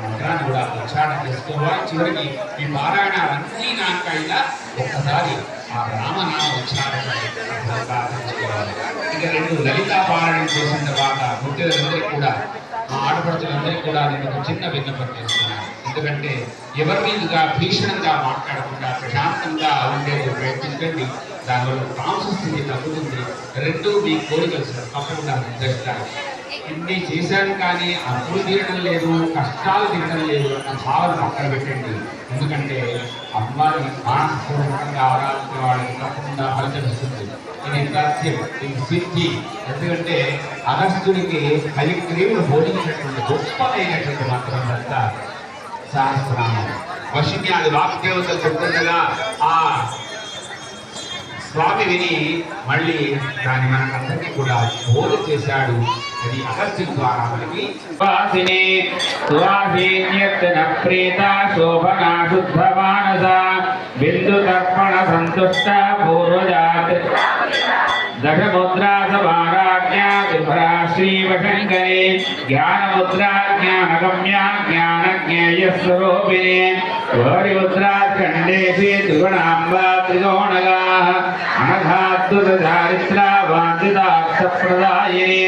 మంత్రాన్ని కూడా ఉచ్చారణ చేసుకోవాలి చివరికి ఈ పారాయణాలన్నీ నాకైనా ఒక్కసారి ఆ రామనామ ఉచ్చారణ ఇక రెండు లలితా పారాయణం చేసిన తర్వాత ముఖ్యులందరికీ కూడా మా ఆడపడుతులందరికీ కూడా నేను ఒక చిన్న విన్నపం చేస్తున్నాను ఎందుకంటే ఎవరి మీదుగా భీషణంగా మాట్లాడకుండా ప్రశాంతంగా ఉండేది ప్రయత్నించండి దానివల్ల స్థితి తగ్గుతుంది. రెండు మీ కోరికలు సార్ తప్పకుండా దర్శించాలి ఇన్ని చేశాను కానీ అప్పులు తీరడం లేదు కష్టాలు తీరడం లేదు అన్న భావన పక్కన పెట్టండి. ఎందుకంటే అమ్మాయి మానసపూర్వకంగా ఆరాధించిన వాళ్ళకి తప్పకుండా ఫలితం ఇది సత్యం ఇది సిద్ధి. ఎందుకంటే అగస్త్యుడికి హరిగ్రీవుడు బోధించినటువంటి గొప్పమైనటువంటి మాత్రం భర్త సహస్రనామం. వశిన్యాది అది చెప్తుండగా ఆ స్వామి విని మళ్ళీ దాన్ని మనకందరికీ కూడా బోధ చేశాడు అది అగస్త్యుని ద్వారా మనకి. వాసిని సువాసీన్యర్తన ప్రేత శోభనా శుద్ధ మానస బిందు తర్పణ సంతుష్ట పూర్వజాత్. దశముద్రా సమారా त्रिपुरा श्रीवशङ्करे ज्ञानमुद्रा ज्ञानगम्या ज्ञानज्ञेयस्वरूपिणे गौरिमुद्रा त्रिगुणाम्बा त्रिगोणगाः अनघात्वधारित्रा वाञ्छिताक्षप्रदायिनी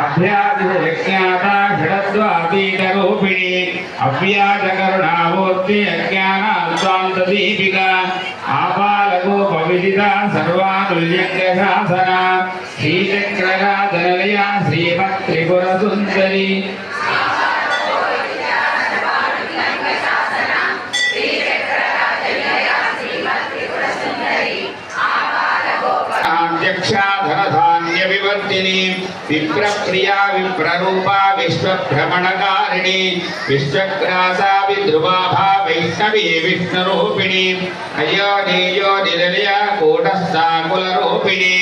अभ्यासज्ञाता षडद्वापीतरूपिणी अव्याजकरुणामूर्ति अज्ञानाद्वान्तदीपिका आपालकोपविदिता सर्वानुल्यङ्गशासना श्रीचक्र శ్రీమత్ త్రిపుర సుందరి అధ్యక్షాధనధాన్య విశ్వవర్తిని విప్రప్రియా విప్రరూపా విశ్వభ్రమణకారిణి విశ్వగ్రాసా విద్రువాభా వైష్ణవి విష్ణురూపిణి అయో అయోనియో నిరయ కూటస్థాకులరూపిణి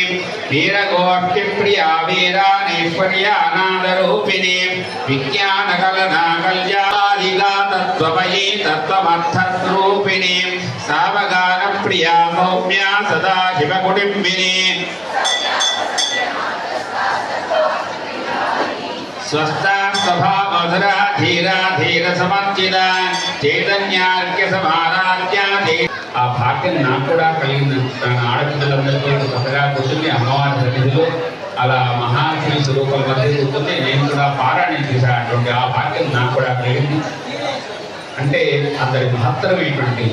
వీరగోష్ఠి ప్రియా వీరానేశ్వర్యానాదరూపిణి విజ్ఞానకలనా కళ్యాణిగా తత్వమయీ తత్వమర్థరూపిణి సావగాన ప్రియా సౌమ్యా సదా శివకుటుంబిని స్వస్థా మధురా ధీరా ధీర సమర్చిత చైతన్యార్క్య సమారాధ్య ఆ భాగ్యం నాకు కూడా కలిగింది. తన ఆడపిల్లలందరికీ కొత్తగా కూర్చుని అమ్మవారి సన్నిధిలో అలా మహాశివ స్వరూపం మధ్య కూర్చుని నేను కూడా పారాయణం చేశానటువంటి ఆ భాగ్యం నాకు కూడా కలిగింది. అంటే అందరి మహత్తరమైనటువంటి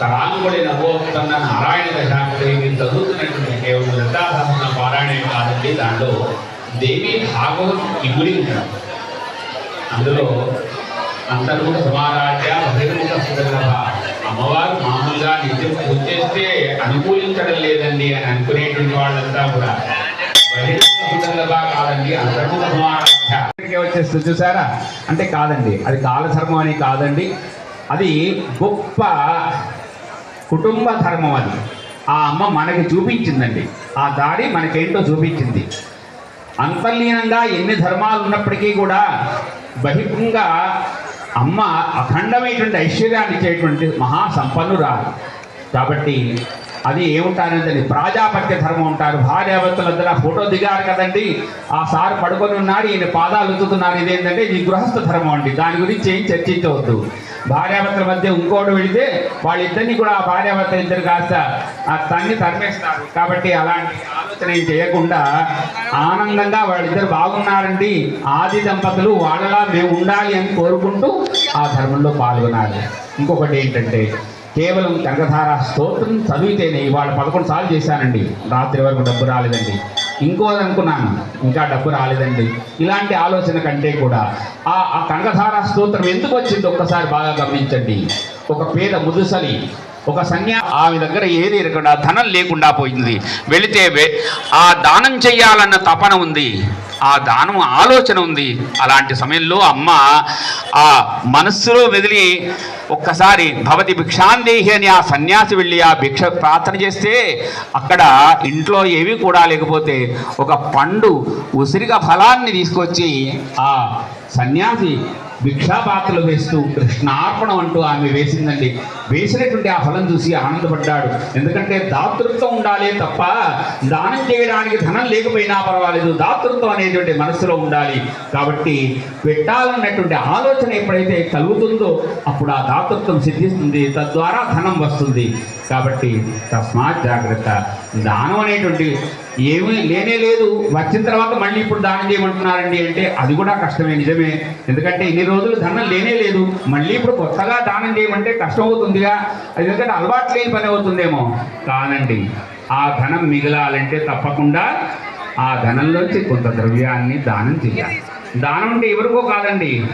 కరాంగుడి నవోత్తన్న నారాయణ దశాంతి చదువుతున్నటువంటి కేవలం లలితాసహస్ర పారాయణం కాదండి. దాంట్లో దేవి భాగవత్ ఇగుడి ఉంటారు. అందులో అంతర్ముఖ సమారాధ్య బహిర్ముఖ సుగంధ అమ్మవారు మామూలుగా నిత్యం పూజ చేస్తే అనుకూలించడం లేదండి అని అనుకునేటువంటి వాళ్ళంతా కూడా. బహిర్ముఖ కాదండి అంతర్ముఖ సమారాధ్య వచ్చేస్తుంది చూసారా? అంటే కాదండి అది కాలధర్మం అని కాదండి అది గొప్ప కుటుంబ ధర్మం అది. ఆ అమ్మ మనకి చూపించిందండి. ఆ దారి మనకేంటో చూపించింది. అంతర్లీనంగా ఎన్ని ధర్మాలు ఉన్నప్పటికీ కూడా బహిరంగా అమ్మ అఖండమైనటువంటి ఐశ్వర్యాన్ని ఇచ్చేటువంటి మహాసంపన్నురాలు. కాబట్టి అది ఏముంటారంటే ప్రాజాపత్య ధర్మం ఉంటారు. భార్యాభర్తలందరూ ఫోటో దిగారు కదండి. ఆ సార్ పడుకొని ఉన్నాడు ఈయన పాదాలు ఉతుకుతున్నారు. ఇదేంటంటే ఇది గృహస్థ ధర్మం అండి. దాని గురించి ఏం చర్చించవద్దు. భార్యాభర్తల మధ్య ఇంకోటి వెళితే వాళ్ళిద్దరిని కూడా ఆ భార్యాభర్త ఇద్దరు కాస్త ఆ తన్ని తరిమేస్తారు. కాబట్టి అలాంటి ఆలోచన ఏం చేయకుండా ఆనందంగా వాళ్ళిద్దరు బాగున్నారండి. ఆది దంపతులు వాళ్ళలా మేము ఉండాలి అని కోరుకుంటూ ఆ ధర్మంలో పాల్గొనాలి. ఇంకొకటి ఏంటంటే కేవలం గంగధార స్తోత్రం చదివితేనే ఇవాళ పదకొండు సార్లు చేశానండి. రాత్రి వరకు డబ్బు రాలేదండి. ఇంకోది అనుకున్నాను ఇంకా డబ్బు రాలేదండి. ఇలాంటి ఆలోచన కంటే కూడా ఆ ఆ కనకధార స్తోత్రం ఎందుకు వచ్చింది ఒక్కసారి బాగా గమనించండి. ఒక పేద ముదుసలి ఒక సన్యా ఆమె దగ్గర ఏది ఇరకుండా ధనం లేకుండా పోయింది. వెళితే ఆ దానం చెయ్యాలన్న తపన ఉంది. ఆ దానం ఆలోచన ఉంది. అలాంటి సమయంలో అమ్మ ఆ మనస్సులో వెదిలి ఒక్కసారి భవతి భిక్షాందేహి అని ఆ సన్యాసి వెళ్ళి ఆ భిక్ష ప్రార్థన చేస్తే అక్కడ ఇంట్లో ఏవి కూడా లేకపోతే ఒక పండు ఉసిరిగా ఫలాన్ని తీసుకొచ్చి ఆ సన్యాసి భిక్షాపాత్రలు వేస్తూ కృష్ణార్పణం అంటూ ఆమె వేసిందండి. వేసినటువంటి ఆ ఫలం చూసి ఆనందపడ్డాడు. ఎందుకంటే దాతృత్వం ఉండాలి తప్ప దానం చేయడానికి ధనం లేకపోయినా పర్వాలేదు. దాతృత్వం అనేటువంటి మనసులో ఉండాలి. కాబట్టి పెట్టాలన్నటువంటి ఆలోచన ఎప్పుడైతే కలుగుతుందో అప్పుడు ఆ దాతృత్వం సిద్ధిస్తుంది. తద్వారా ధనం వస్తుంది. కాబట్టి తస్మాత్ జాగ్రత్త. దానం అనేటువంటి ఏమీ లేనే లేదు. వచ్చిన తర్వాత మళ్ళీ ఇప్పుడు దానం చేయమంటున్నారండి అంటే అది కూడా కష్టమే నిజమే. ఎందుకంటే ఇన్ని రోజులు ధనం లేనే లేదు. మళ్ళీ ఇప్పుడు కొత్తగా దానం చేయమంటే కష్టం అవుతుందిగా. అది ఎందుకంటే అలవాటు లేని పని అవుతుందేమో. కానండి ఆ ధనం మిగలాలంటే తప్పకుండా ఆ ధనంలోంచి కొంత ద్రవ్యాన్ని దానం చేయాలి. దానం అంటే ఎవరికో కాదండి.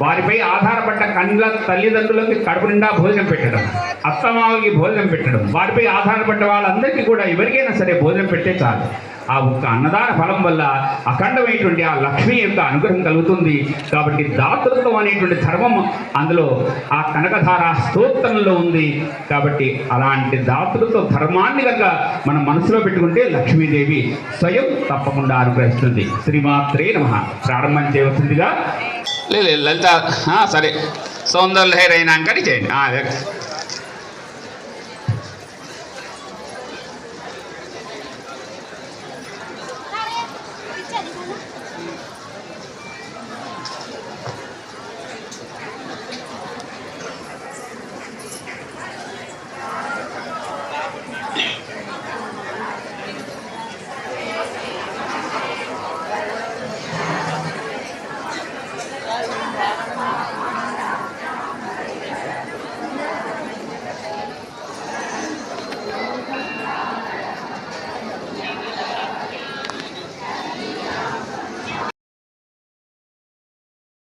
వారిపై ఆధారపడ్డ కండ్ల తల్లిదండ్రులకి కడుపు నిండా భోజనం పెట్టడం అత్తమావకి భోజనం పెట్టడం వారిపై ఆధారపడ్డ వాళ్ళందరికీ కూడా ఎవరికైనా సరే భోజనం పెట్టే చాలు. ఆ ఒక్క అన్నదాన ఫలం వల్ల అఖండమైనటువంటి ఆ లక్ష్మి యొక్క అనుగ్రహం కలుగుతుంది. కాబట్టి దాతృత్వం అనేటువంటి ధర్మం అందులో ఆ కనకధార స్తోత్రంలో ఉంది. కాబట్టి అలాంటి దాతృత్వ ధర్మాన్ని కనుక మనం మనసులో పెట్టుకుంటే లక్ష్మీదేవి స్వయం తప్పకుండా అనుగ్రహిస్తుంది. శ్రీమాత్రే నమ. ప్రారంభం చేయవలసిందిగా. లేదు లలిత సరే. సౌందర్య హెయిర్ కానీ చేయండి.